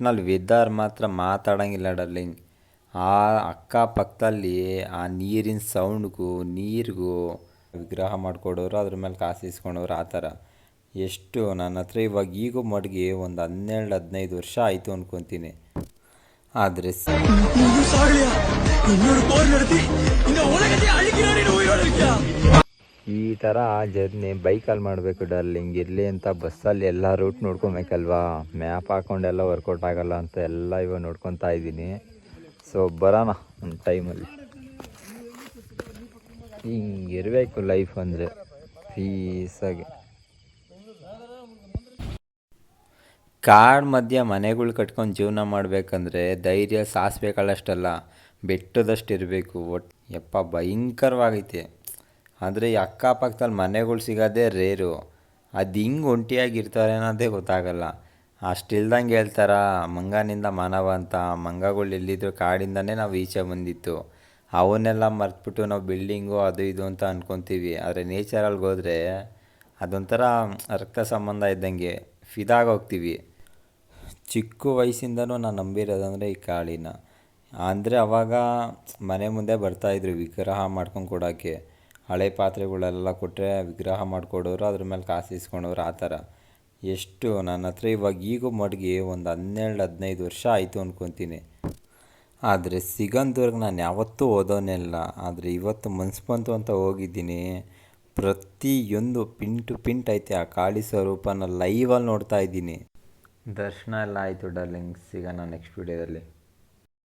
ಒಟ್ನಲ್ಲಿ ವೆದರ್ ಮಾತ್ರ ಮಾತಾಡೋಂಗಿಲ್ಲ ಡರ್ಲಿಂಗ್ ಆ ಅಕ್ಕಪಕ್ಕದಲ್ಲಿ ಆ ನೀರಿನ ಸೌಂಡ್ಗೂ ನೀರಿಗೂ ವಿಗ್ರಹ ಮಾಡಿಕೊಡೋರು, ಅದ್ರ ಮೇಲೆ ಕಾಸು ಇಸ್ಕೊಂಡವ್ರು ಆ ಥರ. ಎಷ್ಟು ನನ್ನ ಹತ್ರ ಇವಾಗ ಈಗೂ ಮಡಗಿ ಒಂದು ಹನ್ನೆರಡು, ಹದಿನೈದು ವರ್ಷ ಆಯಿತು ಅಂದ್ಕೊತೀನಿ ಆದರೆ ಈ ಥರ ಜರ್ನಿ ಬೈಕಲ್ಲಿ ಮಾಡಬೇಕು ಡರ್ಲಿಂಗ್ ಇರಲಿ ಅಂತ ಬಸ್ಸಲ್ಲಿ ಎಲ್ಲ ರೂಟ್ ನೋಡ್ಕೊಬೇಕಲ್ವಾ? ಮ್ಯಾಪ್ ಹಾಕೊಂಡೆಲ್ಲ ವರ್ಕೌಟ್ ಆಗಲ್ಲ ಅಂತ ಎಲ್ಲ ಇವಾಗ ನೋಡ್ಕೊತಾ ಇದ್ದೀನಿ. ಸೊ ಬರೋಣ ಒಂದು ಟೈಮಲ್ಲಿ ಹಿಂಗಿರಬೇಕು ಲೈಫ್ ಅಂದರೆ. ಪೀಸಾಗಿ ಕಾಡ್ ಮಧ್ಯ ಮನೆಗಳು ಕಟ್ಕೊಂಡು ಜೀವನ ಮಾಡಬೇಕಂದ್ರೆ ಧೈರ್ಯ ಸಾಸ್ಬೇಕಲ್ಲಷ್ಟಲ್ಲ, ಬೆಟ್ಟದಷ್ಟು ಇರಬೇಕು. ಒಟ್ಟು ಯಪ್ಪ, ಭಯಂಕರವಾಗೈತೆ. ಆದರೆ ಈ ಅಕ್ಕಪಕ್ಕದಲ್ಲಿ ಮನೆಗಳು ಸಿಗೋದೇ ರೇರು. ಅದು ಹಿಂಗೆ ಒಂಟಿಯಾಗಿರ್ತಾರೆ ಅನ್ನೋದೇ ಗೊತ್ತಾಗಲ್ಲ. ಅಷ್ಟಿಲ್ದಂಗೆ ಹೇಳ್ತಾರ, ಮಂಗನಿಂದ ಮಾನವ ಅಂತ, ಮಂಗಗಳು ಎಲ್ಲಿದ್ರು ಕಾಡಿಂದನೇ ನಾವು ಈಚೆ ಬಂದಿತ್ತು. ಅವನ್ನೆಲ್ಲ ಮರ್ತ್ಬಿಟ್ಟು ನಾವು ಬಿಲ್ಡಿಂಗು ಅದು ಇದು ಅಂತ ಅಂದ್ಕೊತೀವಿ ಆದರೆ ನೇಚರಲ್ಲಿ ಹೋದರೆ ಅದೊಂಥರ ರಕ್ತ ಸಂಬಂಧ ಇದ್ದಂಗೆ ಫಿದಾಗೋಗ್ತೀವಿ ಚಿಕ್ಕ ವಯಸ್ಸಿಂದನೂ ನಾನು ನಂಬಿರೋದಂದರೆ ಈ ಕಾಳಿನ. ಅಂದರೆ ಅವಾಗ ಮನೆ ಮುಂದೆ ಬರ್ತಾಯಿದ್ರು ವಿಗ್ರಹ ಮಾಡ್ಕೊಂಡು ಕೊಡೋಕ್ಕೆ ಹಳೆ ಪಾತ್ರೆಗಳೆಲ್ಲ ಕೊಟ್ಟರೆ ವಿಗ್ರಹ ಮಾಡಿಕೊಡೋರು, ಅದ್ರ ಮೇಲೆ ಕಾಸು ಇಸ್ಕೊಂಡವ್ರು ಆ ಥರ. ಎಷ್ಟು ನನ್ನ ಹತ್ರ ಇವಾಗ ಈಗೂ ಮಡಗಿ ಒಂದು ಹನ್ನೆರಡು, ಹದಿನೈದು ವರ್ಷ ಆಯಿತು ಅಂದ್ಕೊತೀನಿ ಆದರೆ ಸಿಗಂದೂರ್ಗೆ ನಾನು ಯಾವತ್ತೂ ಓದೋನೆಲ್ಲ ಆದರೆ ಇವತ್ತು ಮನ್ಸು ಬಂತು ಅಂತ ಹೋಗಿದ್ದೀನಿ. ಪ್ರತಿಯೊಂದು ಪಿನ್ ಟು ಪಿಂಟ್ ಐತೆ ಆ ಕಾಳಿ ಸ್ವರೂಪನ ಲೈವಲ್ಲಿ ನೋಡ್ತಾ ಇದ್ದೀನಿ. ದರ್ಶನ ಎಲ್ಲ ಆಯಿತು ಡಾರ್ಲಿಂಗ್. ಸಿಗೋಣ ನೆಕ್ಸ್ಟ್ ವಿಡಿಯೋದಲ್ಲಿ